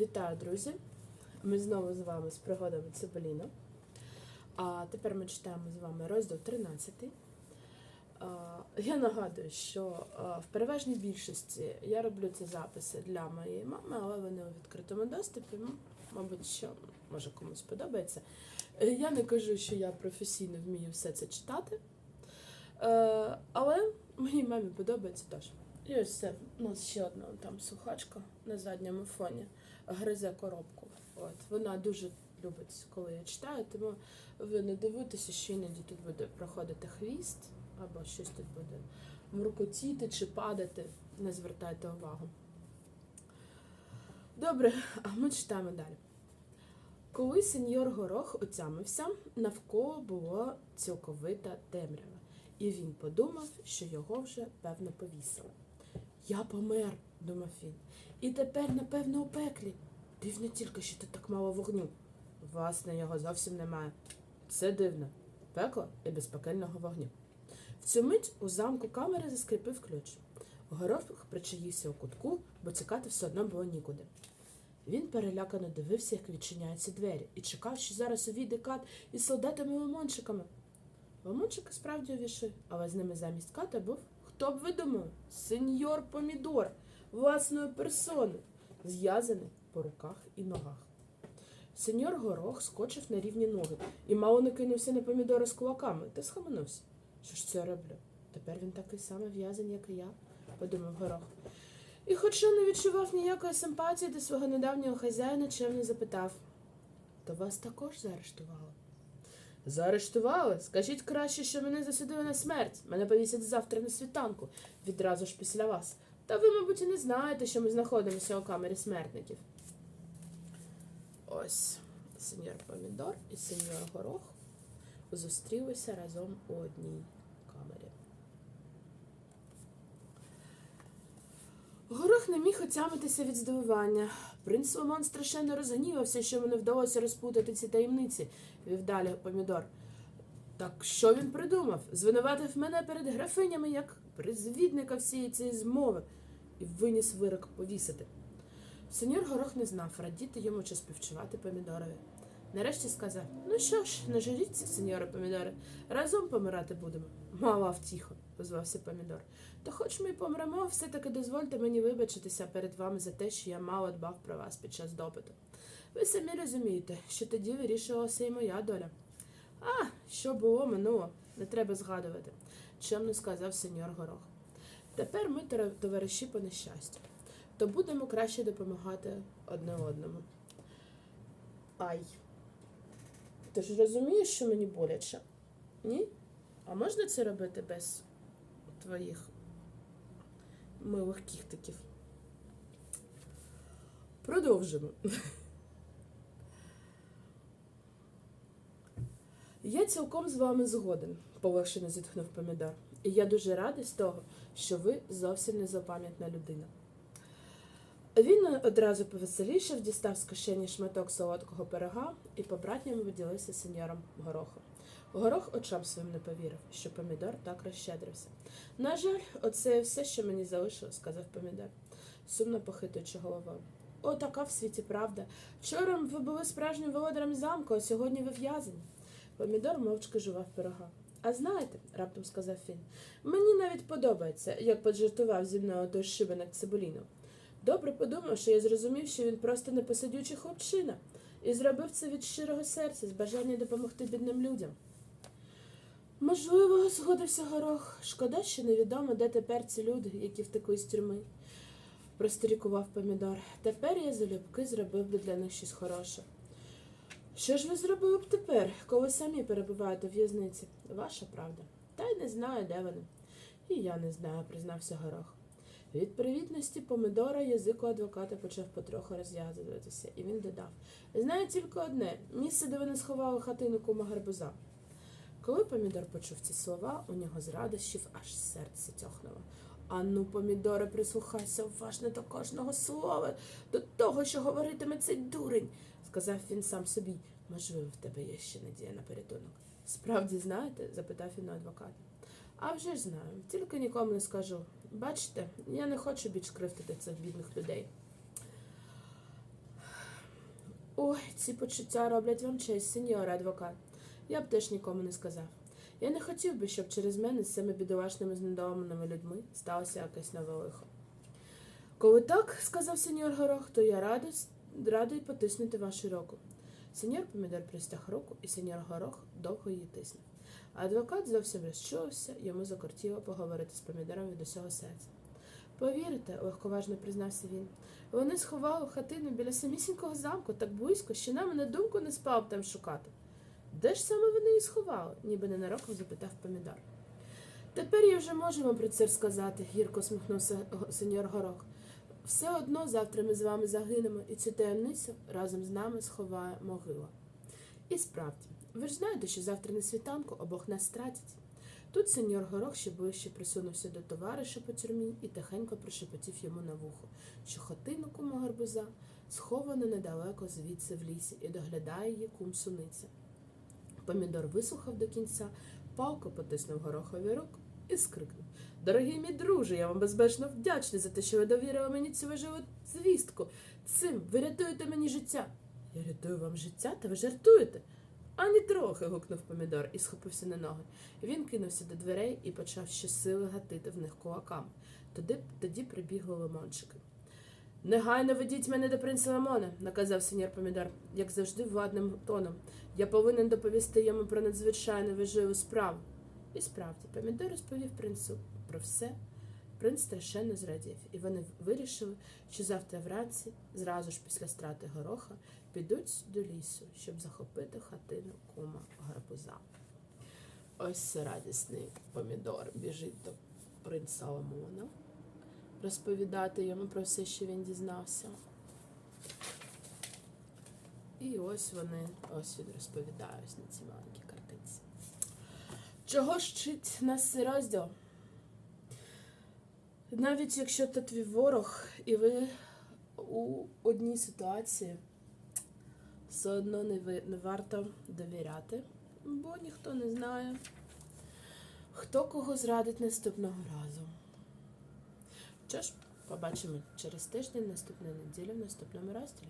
Вітаю, друзі! Ми знову з вами з пригодами Цибеліна. А тепер ми читаємо з вами розділ 13. Я нагадую, що в переважній більшості я роблю ці записи для моєї мами, але вони у відкритому доступі. Мабуть, що може комусь подобається. Я не кажу, що я професійно вмію все це читати. Е, Але моїй мамі подобається теж. І ось це у нас ще одна там сухачка на задньому фоні гризе коробку. От вона дуже любить, коли я читаю, тому ви не дивуйтеся, що іноді тут буде проходити хвіст, або щось тут буде муркотіти чи падати. Не звертайте увагу. Добре, а ми читаємо далі. Коли сеньор Горох отямився, навколо було цілковита темрява, і він подумав, що його вже певно повісили. Я помер, думав він, і тепер, напевно, у пеклі. Дивно тільки, що тут так мало вогню. Власне, його зовсім немає. Це дивно. Пекло і без пекельного вогню. В цю мить у замку камери заскрипив ключ. Горох причаївся у кутку, бо тікати все одно було нікуди. Він перелякано дивився, як відчиняються двері, і чекав, що зараз увійде кат із солдатами лимончиками. Лимончики справді увійшли, але з ними замість ката був, хто б ви думали, сеньор Помідор, власною персоною, зв'язаний по руках і ногах. Сеньор Горох скочив на рівні ноги і мало не кинувся на помідора з кулаками та схаменувся. Що ж це роблю? Тепер він такий самий в'язаний, як і я, подумав Горох. І хоча не відчував ніякої симпатії до свого недавнього хазяїна, чемно запитав то вас також заарештували? Заарештували? Скажіть краще, що мене засудили на смерть. Мене повісять завтра на світанку, відразу ж після вас. Та ви, мабуть, і не знаєте, що ми знаходимося у камері смертників. Ось сеньор Помідор і сеньор Горох зустрілися разом у одній камері. Горох не міг отямитися від здивування. Принц Ломон страшенно розгнівався, що йому вдалося розпутати ці таємниці, вів далі помідор. Так що він придумав? Звинуватив мене перед графинями як призвідника всієї цієї змови і виніс вирок повісити. Сеньор Горох не знав, радіти йому чи співчувати помідорові. Нарешті сказав: Ну що ж, не жаліться, сеньоре помідори, разом помирати будемо. Мала втіху, позвався помідор. То хоч ми й помремо, все-таки дозвольте мені вибачитися перед вами за те, що я мало дбав про вас під час допиту. Ви самі розумієте, що тоді вирішувалася і моя доля. А, що було, минуло, не треба згадувати, чемно сказав сеньор Горох. Тепер ми товариші по нещастю, то будемо краще допомагати одне одному. Ай. Ти ж розумієш, що мені боляче? Ні? А можна це робити без твоїх милих кіхтиків? Продовжимо. Я цілком з вами згоден, полегшено зітхнув помідор. І я дуже радий з того, що ви зовсім не запам'ятна людина. Він одразу повеселішав, дістав з кишені шматок солодкого пирога і по-братньому виділився сеньором Горохом. Горох очам своїм не повірив, що помідор так розщедрився. На жаль, оце все, що мені залишилось, сказав помідор, сумно похитуючи головою. О, така в світі правда. Вчора ви були справжнім володарем замку, а сьогодні ви в'язані. Помідор мовчки жував пирога. А знаєте, раптом сказав він, мені навіть подобається, як поджартував зі мною той шибеник Цибулінов. Добре подумав, що я зрозумів, що він просто непосидючий хлопчина, і зробив це від щирого серця, з бажання допомогти бідним людям. Можливо, згодився горох. Шкода, що невідомо, де тепер ці люди, які втекли з тюрми. Просторікував помідор. Тепер я залюбки зробив би для них щось хороше. Що ж ви зробили б тепер, коли самі перебуваєте в в'язниці? Ваша правда. Та й не знаю, де вони. І я не знаю, признався горох. Від привітності помидора язик у адвоката почав потроху розв'язуватися, і він додав Знаю тільки одне місце, де вони сховали хатину кума гарбуза. Коли помідор почув ці слова, у нього з радощів аж серце тьохнуло. Ану, помідоре, прислухайся уважно до кожного слова, до того, що говоритиме цей дурень, сказав він сам собі. Можливо, в тебе є ще надія на порятунок. Справді знаєте? запитав він у адвоката. А вже ж знаю, тільки нікому не скажу. Бачите, я не хочу більш кривдити цих бідних людей. Ой, ці почуття роблять вам честь, сеньоре адвокат. Я б теж нікому не сказав. Я не хотів би, щоб через мене з цими бідолашними знедоленими людьми сталося якесь нове лихо. Коли так, сказав сеньор Горох, то я радий, радий потиснути вашу руку. Сеньор Помідор пристяг руку, і сеньор Горох довго її тиснув. Адвокат зовсім розчулився, йому закортіло поговорити з помідором від усього серця. Повірите, легковажно признався він. Вони сховали хатину біля самісінького замку так близько, що нам на думку не спав там шукати. Де ж саме вони її сховали? ніби ненароком запитав помідор. Тепер я вже можу вам про це сказати, гірко сміхнувся сеньор Горох. Все одно завтра ми з вами загинемо, і цю таємницю разом з нами сховає могила. І справді, ви ж знаєте, що завтра на світанку обох нас стратять. Тут сеньор Горох ще ближче присунувся до товариша по тюрмі і тихенько прошепотів йому на вухо, що хатину кума гарбуза сховано недалеко звідси в лісі і доглядає її кум суниця. Помідор вислухав до кінця, палко потиснув горохові руку і скрикнув. Дорогий мій друже, я вам безбечно вдячний за те, що ви довірили мені цю важливу звістку. Цим ви рятуєте мені життя. Я рятую вам життя, та ви жартуєте. Ані трохи. гукнув помідор і схопився на ноги. Він кинувся до дверей і почав щосили гатити в них кулаками. Тоді, тоді прибігли лимончики. Негайно ведіть мене до принца Лимона, наказав сеньор Помідор, як завжди владним тоном. Я повинен доповісти йому про надзвичайно важливу справу. І справді, Помідор розповів принцу про все. Принц страшенно зрадів, і вони вирішили, що завтра вранці, зразу ж після страти гороха, підуть до лісу, щоб захопити хатину кума гарбуза. Ось радісний помідор біжить до принца Ламона розповідати йому про все, що він дізнався. І ось вони, ось він розповідає ось на цій маленькій картинці. Чого ж вчить нас цей розділ? Навіть якщо то твій ворог, і ви у одній ситуації, все одно не, ви, не варто довіряти, бо ніхто не знає, хто кого зрадить наступного разу. Що ж, побачимо через тиждень наступної неділі в наступному розділі.